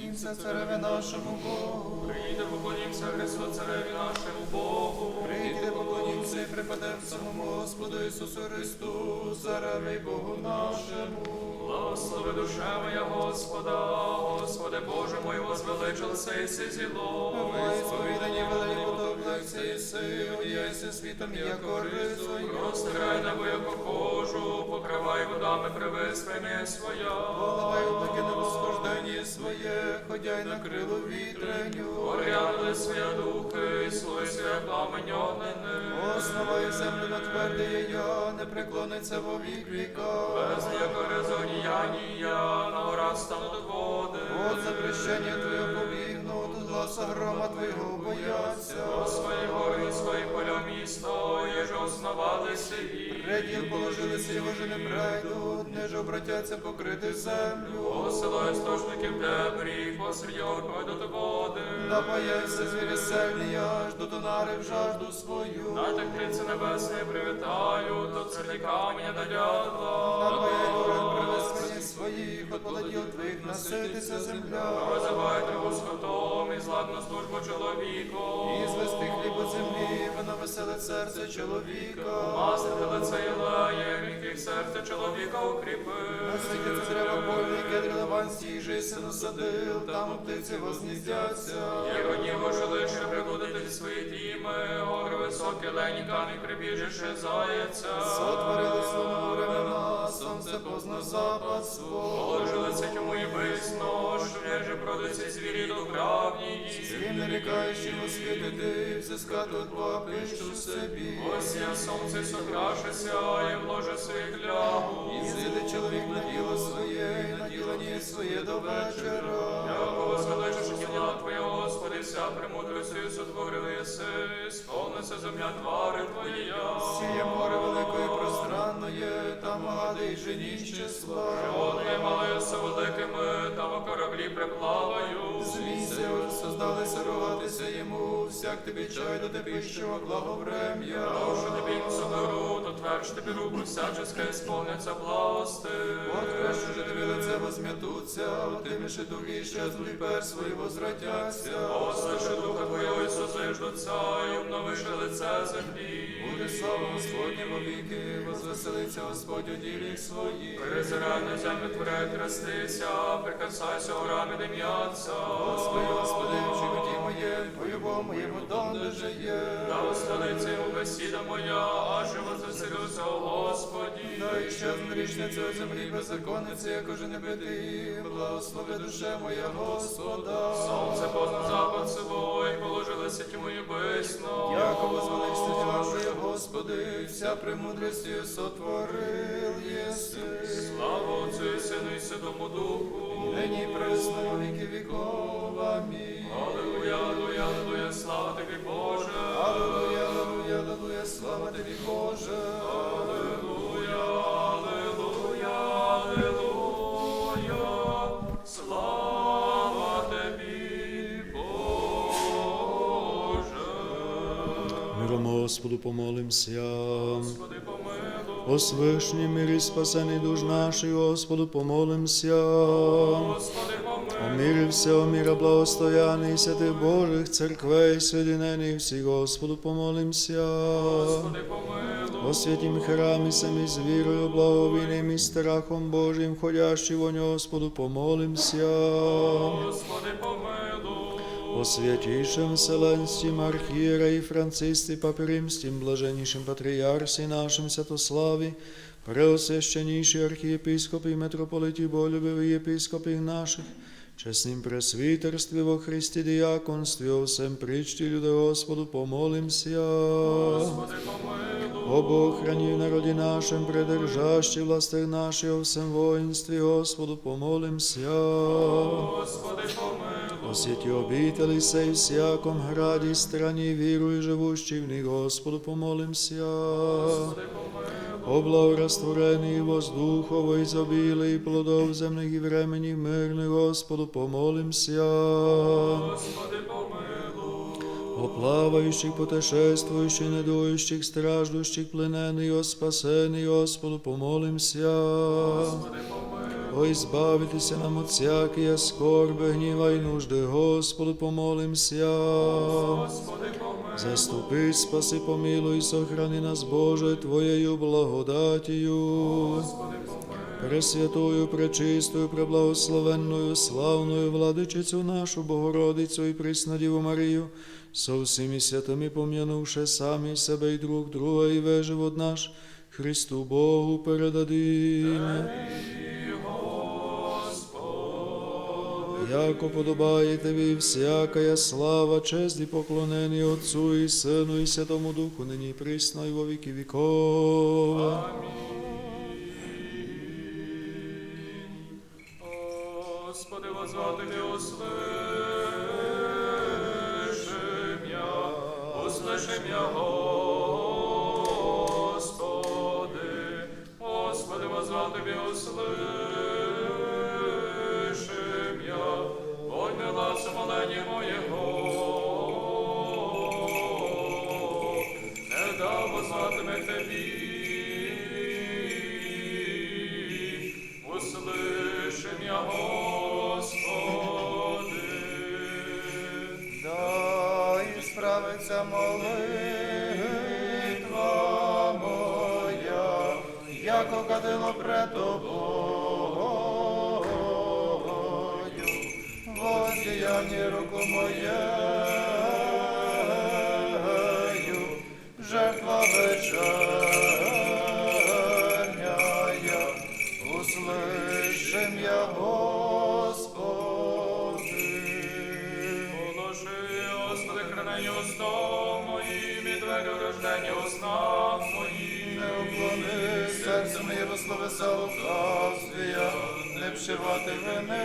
поклонімся цареве нашому Богу. Прийде, поклонімся Христу Цареві нашому Богу. Прийди, поклонімся і припадем самому Господу Ісусу Христу, цареве й Богу нашому. Благослови душа моя Господа, Господи Боже мой, возвеличился і си зіло. Сповідані велені і сил, єси світом, яко рисою. Розтирай небо, яко кожу, покривай водами привиспення своя. Головай облаки на восхождення своє, ходяй на крилу вітреню. Оряли своя духи, слой своє пламень огнене. Основаю землю на тверде я, не преклониться во вік віка. Без ніякого резоняння, на горах стануть води. От запрещення Твоє побігну, тут гласа грома Твоєго бояться. Свої гори і свої поля місто, єже основали сії. Преділ положилися, його же не пройдуть, не ж обратяться покрити землю. Посилай істочників дебрі, посеред його пойдуть води. Напаяйся звірі сельні, аж до в жажду свою. На тих птиці небесні привітаю, до церкви каменя до дятла. Напаяй город привезли своїх, от полетів твоїх наситися земля. Розивай триву скотом і службу чоловіку. І звести хліб у землі, воно веселе серце чоловіка. Масити лице Єлеєм, і серце чоловіка укріпи. Наскільки це дерева польні, кедри лаванські, жиси насадил, там птиці возніздяться. Його діво жилище прибудете зі свої тіми, гори високі, лені камінь прибіжище заяця. Сотворили словно времена, сонце позна запад свого. Положили це і висно, що неже продуться звірі добравні. Всім нарікаючи освітити, взискати от Бога пищу собі. Ось я сонце сограшися, і вложи своїх лягу. І зійде чоловік на діло своє, і на діло своє до вечора. Якого звеличиш діла Твоє, Господи, вся премудростю сотворив єси, сповниться земля твари Твоя. Сіє море велике і пространне, там жені числа. Одне малися великими, там кораблі приплаваю. Змійся, создалися рогатися йому, всяк тобі чай до тебе, що благоврем'я. Душу тобі соберу, то тверж тобі руку всяческа ісполняться власти. От краще же тобі лице возм'ятуться, тими ще духи щезли, пер свої возвратяться. Послиши духа Твого Ісуса, ждуться, і обновиши лице землі. Буде слава Господня во віки, возвеселиться Господь у ділі. Призирай на землю творяй трястися, прикасайся горами дим'яться. Господи, Господи, в животі моє, по моєму донде же є. Да останеться йому бесіда моя, аж возвеселюся, Господі. Да і ще річниця у землі беззаконниці, як уже не бити, благослови душе моя Господа. Сонце позна запад свой, положилися тьму і бисно. Яко возвеличте діла Твоє, Господи, вся премудрістю сотворил єси. Слава Отцю і Сину і Святому Духу. Нині пресно віки віков. Амінь. Аллилуйя, аллилуйя, аллилуйя, слава тобі, Боже. Аллилуйя, аллилуйя, аллилуйя, слава тобі, Боже. Аллилуйя, аллилуйя, аллилуйя, слава тобі, Боже. Миром Господу помолимся. Господи, помилуй, О свишній мирі спасений душ наших, Господу помолимся. Господи, Всього міра благостояний, святих Божих церквей, соєдинених всіх, Господу помолимся. Господи, помилуй, О святім храмі самі з вірою, благовійним і страхом Божим, входящий во нього, Господу помолимся. Господи, помилуй, О святейшем Вселенстім архієреї Францисті папіримстім, блаженнішим патріарсі нашим Святославі, преосвященніші архієпископі, митрополиті Болюбиві єпископі наших, чесним пресвітерстві во Христі діяконстві, о всем причті люди Господу помолимся. Господи, помилуй, О Бог, храни в народі нашим, придержащи властях наших, о всем воїнстві, Господу помолимся. Господи, помилуй, О святі обітелі сей всяком граді, страні, віруй, живущий в них, Господу помолимся. О благорастворенный воздухово изобилий плодов земних і времени мирних, Господу помолимся. Господи, помилуй, О плавающих, путешествующих, недующих, страждущих, пленений, о спасений, Господу помолимся. Господи, помилуй, Ой, збавитися нам от всякої скорби, гніва й нужди, Господу, помолимся. Господи, помилуй. Заступи, спаси, помилуй, сохрани нас, Боже, Твоєю благодатію. Пресвятою, пречистою, преблагословенною, славною владичицю нашу Богородицю і Преснодіву Марію, со всіми святими пом'янувши самі себе і друг друга, і весь живот наш, Христу Богу передадим. Яко подобає Тобі всякая слава, честь і поклонення Отцу і Сину і Святому Духу, нині і присно і во віки віков. Господи, возвати Тебе услышим я, услышим я, Господи, Господи, возвати Тебе услышим Яко кадило пред тобою, воздіянні руку моєю, жертва вечерняя, услышим я, Господи. Положи, Господи, хранення устом моїм двері рождення уснах моїм. Не уклони серце моє розсловися лукавствія, не вшивати вини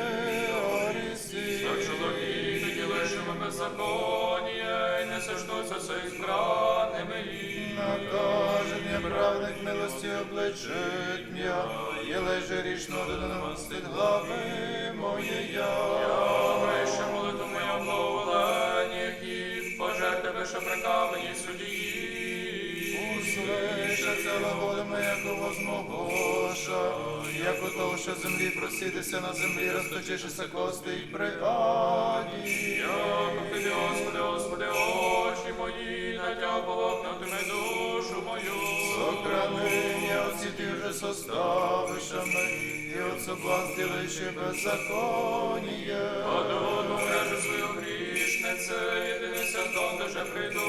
орісі. Що чоловік ділишимо беззаконня, і не сожнуться со ізбраними їм. Накаже мені правник милості обличить м'я, і леже річно додано стид глави моєя. Вище прикавлені судді. Услышаться глаголи моя, яко возмогоша, яко того, що землі просітися на землі, розточишися кости і пригаді. Яко тобі, Господи, Господи, очі мої, на тя полопнутиме душу мою. Сохранення оці ти вже составишами, і от соблазн ділиши беззаконіє. Подобну мережу свою грішнице, єдинися том, де же прийду.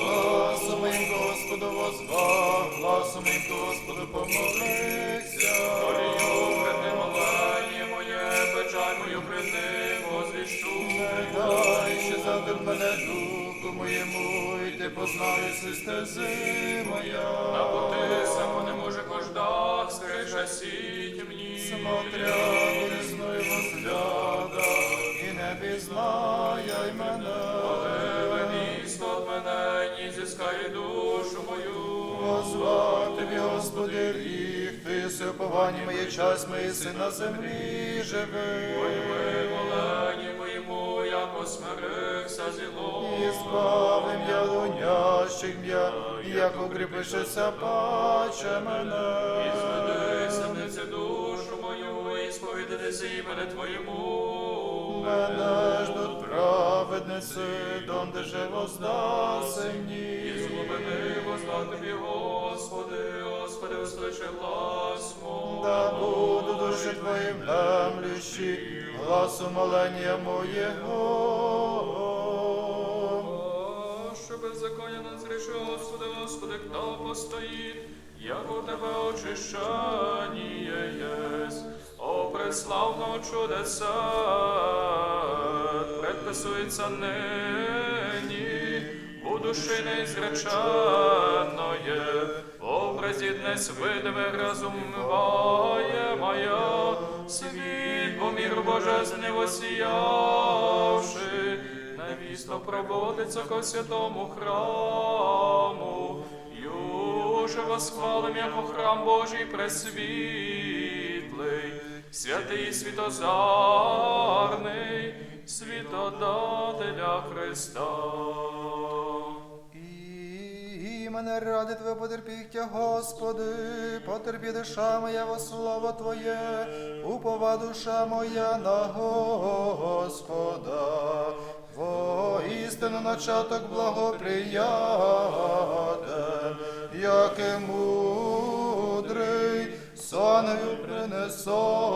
Гласом моїм Господу возва, гласом моїм Господу помолися. Олію пред ним оленє моє, печаль мою пред ним возвіщу. Не дай ще завтра мене духу моєму, і ти познаєш стези моя. На пути само не може кождах, скриша сіть мені. Смотря весною возгляда, пізнає мене. Місто от мене, ні зіскає душу мою. Позвав тобі, Господи, ріг, ти си уповання моє час, моє си на землі живи. Вимолені моєму, як осмирився зіло. І збавим я донящих м'я, як укріпишеся паче мене. І зведи самниці душу мою, і сповідатися імені Твоєму. Мене ждуть праведниці, донде же воздаси І мені. злобини возвати тобі, Господи, Господи, услыши глас мой. Да буду душі твоїм лемлющі, гласу молення моєго. Беззаконня нас рішив, Господи, Господи, хто постоїть, як у Тебе очищання єсть. О, преславно чудеса, предписується нині, у душі неізреченої, в образі днес видиме розумває моя, світ по міру божественний восіявши, невісто проводиться ко святому храму, юже восхвалим, як храм Божий пресвітлий, святий світозарний, світодателя Христа. мене ради Твоє потерпіття, Господи, потерпі душа моя во слово Твоє, упова душа моя на Господа. Воістину начаток благоприятен, яке сонею принесоша,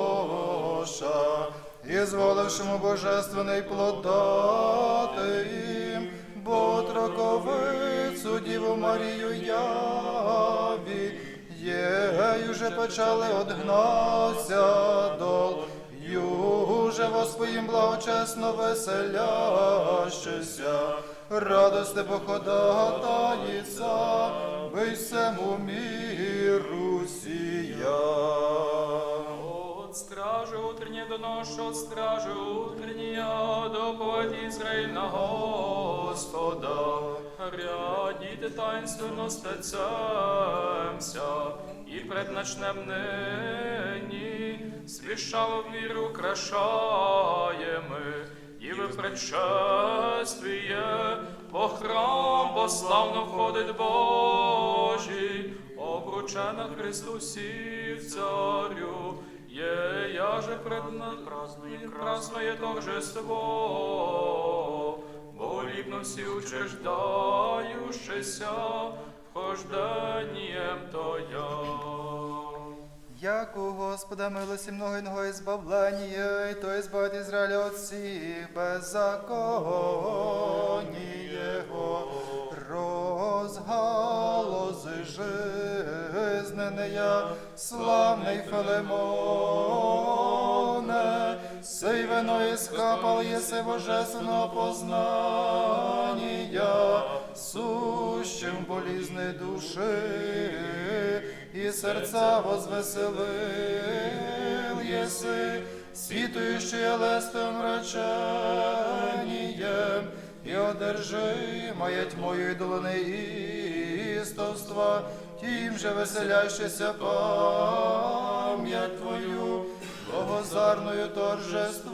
і зволившому божественний плод дати їм, бо троковицю Діву Марію яві, єй уже почали одгнався дол, Юже во своїм благочесно веселящися, радости походатається, ви всему міру сія. От стражи утренние доношу, от стражи утренние, доповедь Израиль на Господа. Рядіте таїнственно стецемся, і пред ночнем нині, свішало в мир украшаємо, і ви предшествие, по храм пославно входить Божий, обручена Христусі в царю, є я же пред нами празднує, празднує торжество, бо ліпно всі учреждающися, вхожденням то я. Як у Господа милості много іного ізбавлення, і то ізбавить Ізраїля от всіх беззаконні Його, розгалози жизнене, славний Филимоне, сей вино іскапал єси божественного познання, сущим болізни души, і серця возвеселил єси, світуючи лестом реченієм, і одержи моє тьмою долини істовства, тим же веселящися пам'ять твою, богозарною торжествує.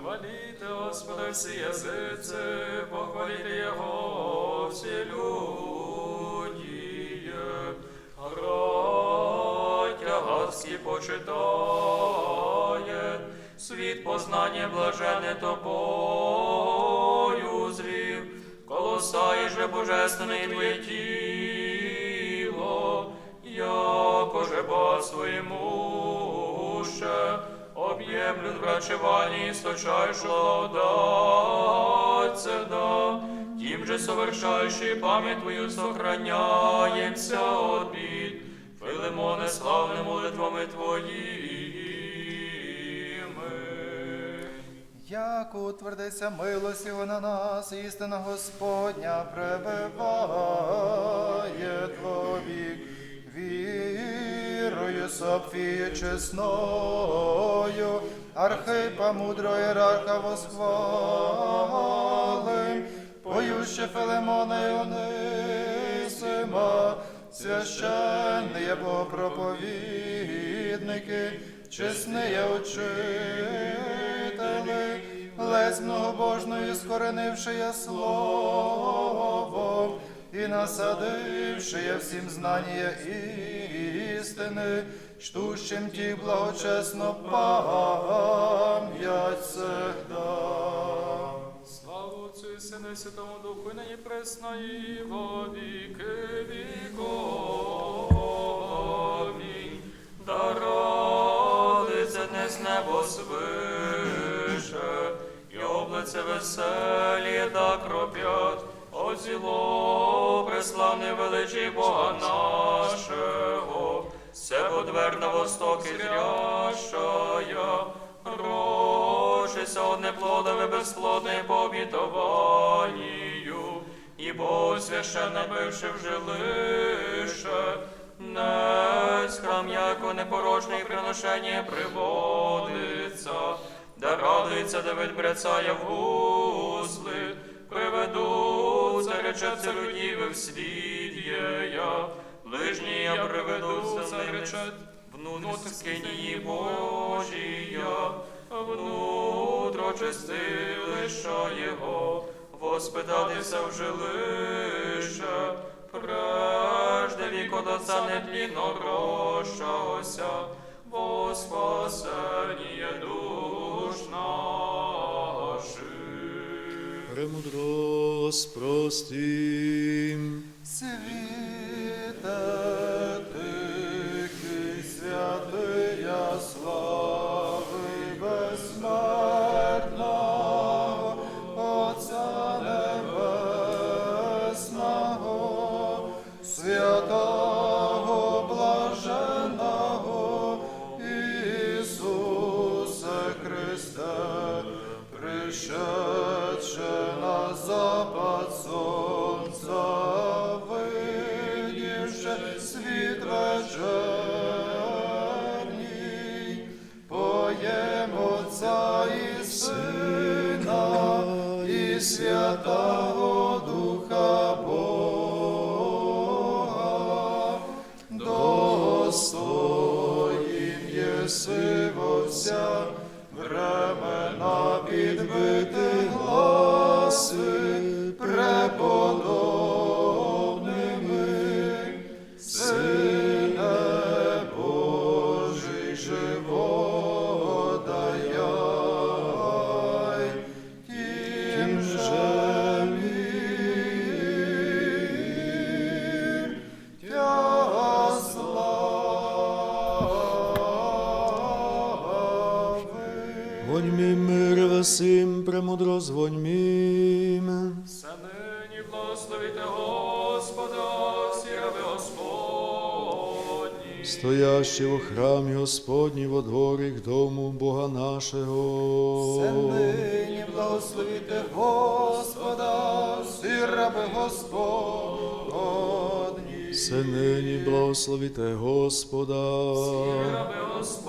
Хвалите Господа всі язиці, похвалите Його всі люди. Гротя гадські почитає, світ познання блажене тобою зрів, колоса же божественне твоє тіло, яко же ба своєму ще, об'ємлют врачевані істочайшого даться да, тим же совершающий память твою сохраняємся от бід, Филимоне, славне молитвами твоїми. Як утвердиться милость Його на нас, істина Господня пребиває твовік, вірою Софії чесною, архипа мудрого іерарха восхвалим, поюще Филимона і Онисима, священні богопроповідники, чесні учителі, лесть многобожною скоренивши я словом і насадивши я всім знання істини, штущим ті благочесно пам'ять всегда. Слава Отцю і Сину Святому Духу, і нині пресно і во віки вікові. Дародиться днес небо свише, і облице веселі да кроп'ят, озіло преславне величі Бога нашого, Себо двер на востоки зрящая, Рожися од неплодове безплодне по і Бог священно бивши в жилище, Несь храм, яко непорочне і приношення приводиться, да радується Давид бряцає в гусли, приведуться, речеться людіве в світ є я, ближні я приведу, речет, внутрь скинії Божія, внутро чистилища Його, воспитатися в жилище, прежде вік от Отца нетлінно рощася, во спасення душ наших. Премудрость простим. Світе Show. Весим, премудро звоньмим. Все нині благословіте Господа, всі Господні. Стоящий у храмі Господній во дворих дому Бога нашого. Все нині благословіте Господа, всі Господні. Все нині благословіте Господа. Раби Господні.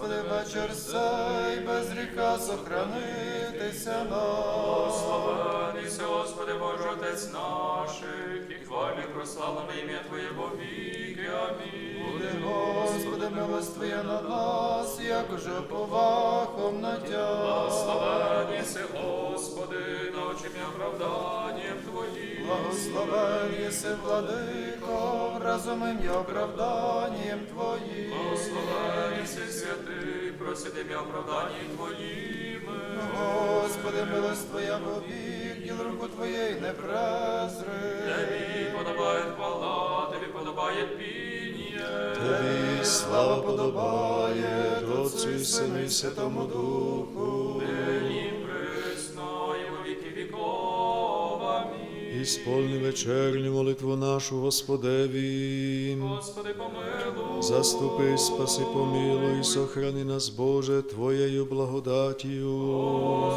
Господи, вечір сей, без гріха сохранитися нам. Славенися, Господи, Боже, Отець наших, і хвалі прославлене ім'я Твоє во віки. Амінь. Буде, Господи, милость Твоя на нас, як уже повахом на тя. Славені си, Господи, научим і оправданням Твоїм. Благословен єси, владико, разумим і оправданням Твоїм. Благословені си, святий, просити м'я оправданням Твоїми. Господи, милость Твоя вовік, діл руку Твоєї не презри. Тобі подобає хвала, Тобі подобає піння. Тобі слава подобає, Отцю і Сину і Святому Духу. Нині І сповни вечерню молитву нашу Господеві. Господи, помилуй. Заступи, спаси, помилуй, сохрани нас, Боже, Твоєю благодатію.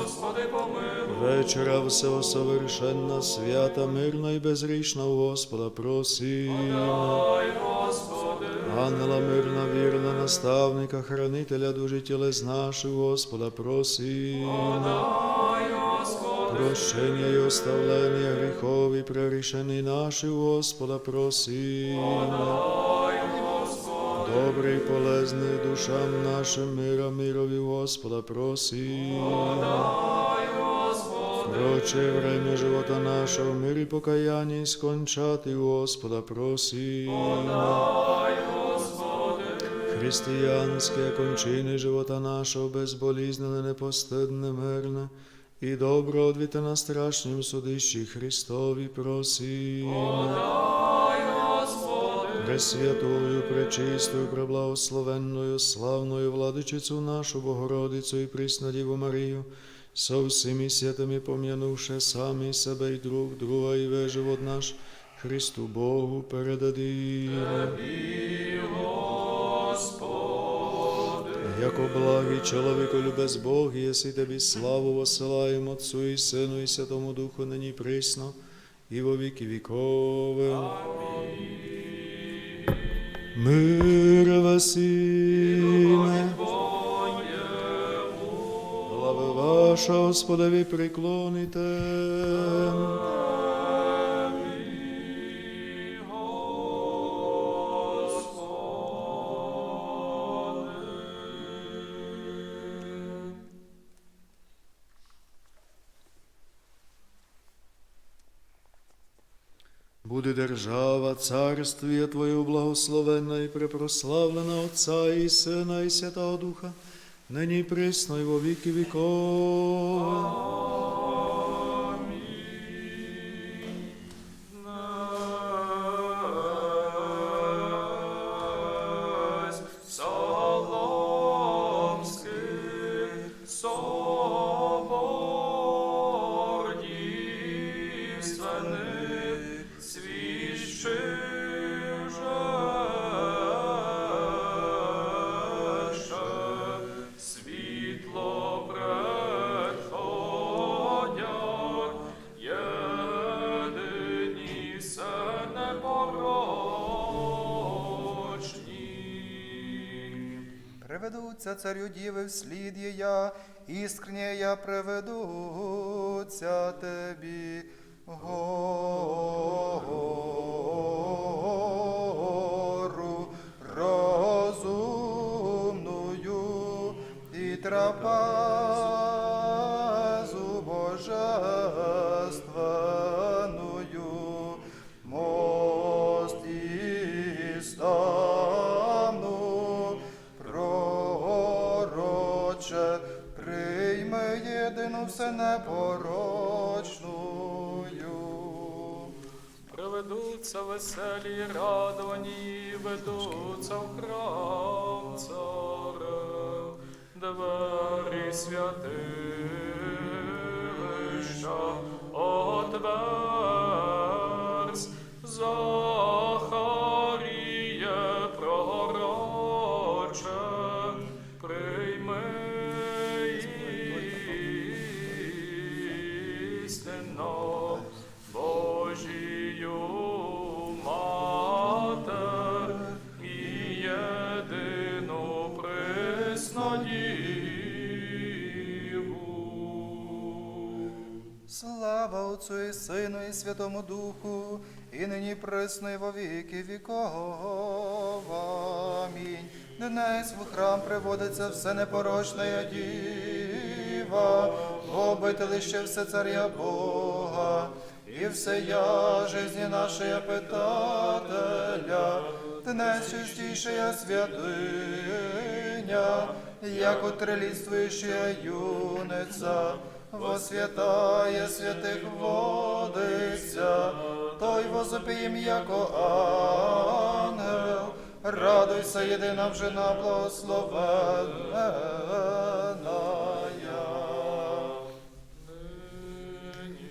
Господи, помилуй. Вечера всього совершенна, свята, мирна і безгрішна у Господа просим. Дай, Господи. Ангела мирна, вірна, наставника, хранителя душі тілес наших, Господа просим. Прощення і оставлення гріхов і прерішені наші, Господа просим. Дай, Господи. Добрий, полезний душам нашим мира, мирові, Господа просим. Проче время живота нашого, в мирі покаяння і скончати, Господа просим. Християнське кончини живота нашого, безболізнене, непостидне, мирне, і добро одвіте на страшнім судищі Христові Господи. Пресвятую, пречистою, преблагословенною, славною владичицю нашу Богородицю і Приснадіву Марію, со всіми святими пом'янувши самі себе і друг друга, і весь живот наш Христу Богу передадим. Яко благий чоловіку любез Бог, єси тобі славу посилаємо Отцу і Сину, і Святому Духу, нині присно, і во віки вікове. Мир весіне, Слава ваша, Господові, приклоните. Буде держава, царствие Твое благословенна і препрославлена Отца і Сина і Святого Духа, нині присно і во віки віков. Приведуться царю діви вслід я, іскренне я приведуться тебі, гору розумною і трапезу непорочную. Приведуться веселі радовані, ведуться в храм царев, двері святилища отверз, Святому Духу, і нині присно і во віки віков. Амінь. Днес в храм приводиться все непорочна діва, обителище все царя Бога, і все я жизни нашої питателя, днес чистішая святиня, як утриліствуюча юниця, во святая святих водиця, той возопієм яко ангел, радуйся, єдина вжена благословенна. Нині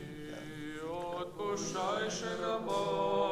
отпущайше раба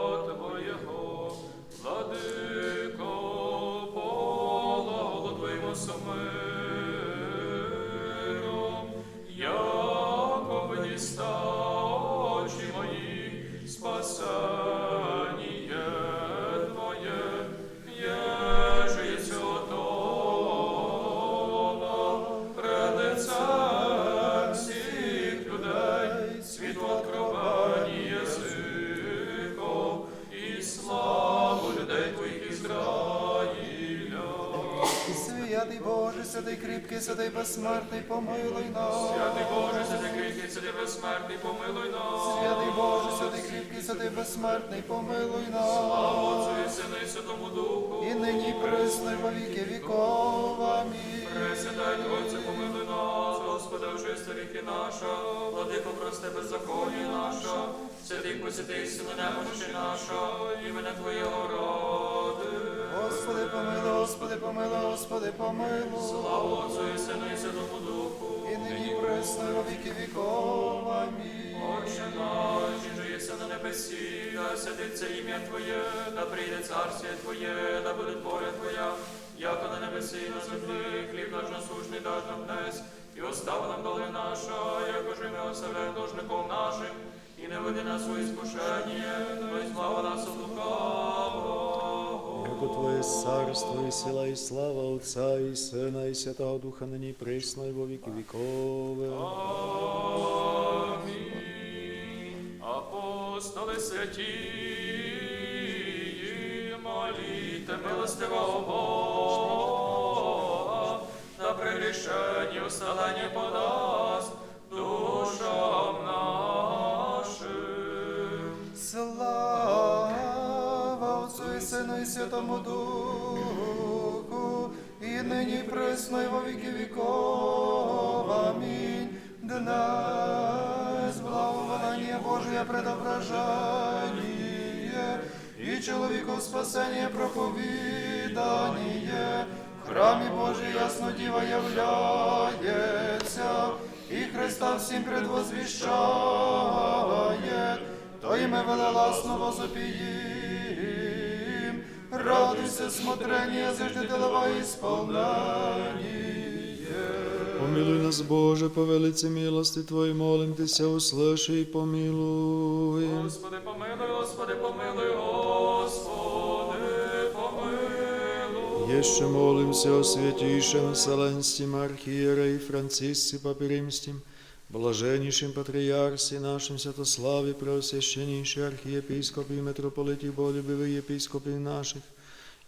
кріпкий, святий безсмертний, помилуй нас. Святий Боже, святий кріпкий, святий безсмертний, помилуй нас. Святий Боже, святий кріпкий, святий безсмертний, помилуй нас. Слава Отцю і Сину і Святому Духу. І нині присно, во віки віков. Амінь. Пресвятай Тройце, помилуй нас, Господи, очисти ріки наша, владико, прости беззаконня наша, святий посвятий сили немощі наша, імена Твоєго роди. Господи, помилуй, Господи, помилуй, Господи, помилуй. Слава Отцю і Сину і Святому Духу. І нині присно, і віки віков. Амінь. Отче наш, же єси на небесі, да святиться ім'я Твоє, да прийде царствие Твоє, да буде воля Твоя, яко на небесі і на землі, хліб наш насущний даш нам днес, і остави нам доли наша, яко же ми оставляємо должником нашим, і не веди нас у іскушення, но й слава нас от лукавого. Твоє царство і сила і слава Отця і Сина і Святого Духа нині присно і во віки вікове. Амінь. Апостоли святі, моліте милостивого Бога, на прирішення усталення подасть Святому Духу, і нині присно, і во віки віков. Амінь. Днес благоволення Божие предображение, і чоловіку спасення проповідання. В храмі Божий ясно діва являється, і Христа всім предвозвіщає, то ім'я велеласно возопіїм. Радуйся, смотрение, заждателова исполнение. Помилуй нас, Боже, по велиці милости Твоїй, молим Тися, услыши і помилуй. Господи, помилуй, Господи, помилуй, Господи, помилуй. Еще молимся о святейшем Вселенским архиерее Франциске Папе Римским, блаженнейшем патриарсе нашем Святославе, преосвященнейший архиепископе и митрополите болюбивые епископы наших,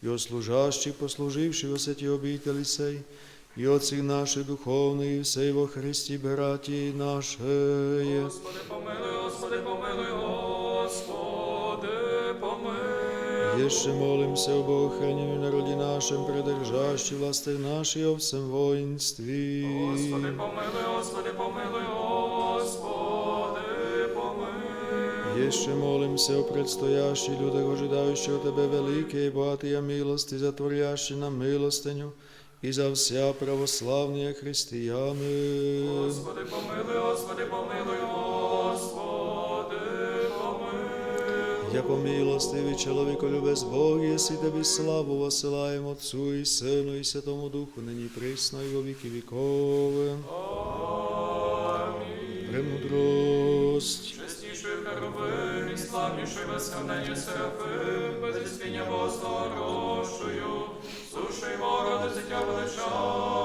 и о служащих, послуживших во святи обители сей, и отцы наши духовные, и все во Христе, братья наши. Господи, помилуй, Господи, помилуй, Господи, помилуй. Еще молимся об охранении народе нашем, придержащей власти нашей, о всем воинстве. Господи, помилуй, Господи, помилуй, помилуй. Еще молимся о предстоящих людях, ожидающих Тебе великие и богатые милости, затворящие нам милостыню, и за вся православные христианы. Господи, помилуй, Господи, помилуй, Господи, помилуй. Яко милостивый человеку любез Бог, если Тебе славу посылаем Отцу и Сыну и Святому Духу, ныне и присно и во веки веков. Премудрость. Честнейший хоровым и славнейший восхваление Серафим, без искрения Богослорожшую, суши его роды величає.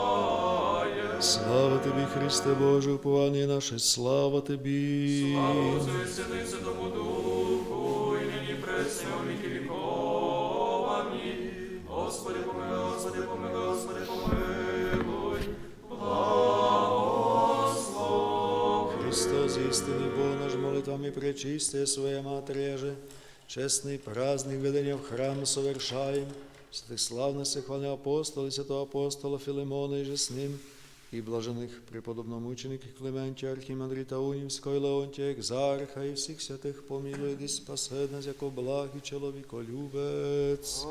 Слава Тобі, Христе Боже, уповання наше, слава Тобі. Слава Отцю і Сину і Святому Духу, молитвами пречистия Своя Матері же, чесний праздник ведення в храм совершаем, святих славних сихвани апостоли, святого апостола Филимона і же з ним, і блажених преподобномучеників Клементія, Архімандрита Унівського, Леонтія, Екзарха, і всіх святих помилуй, і спасе нас, яко благ і чоловіколюбець.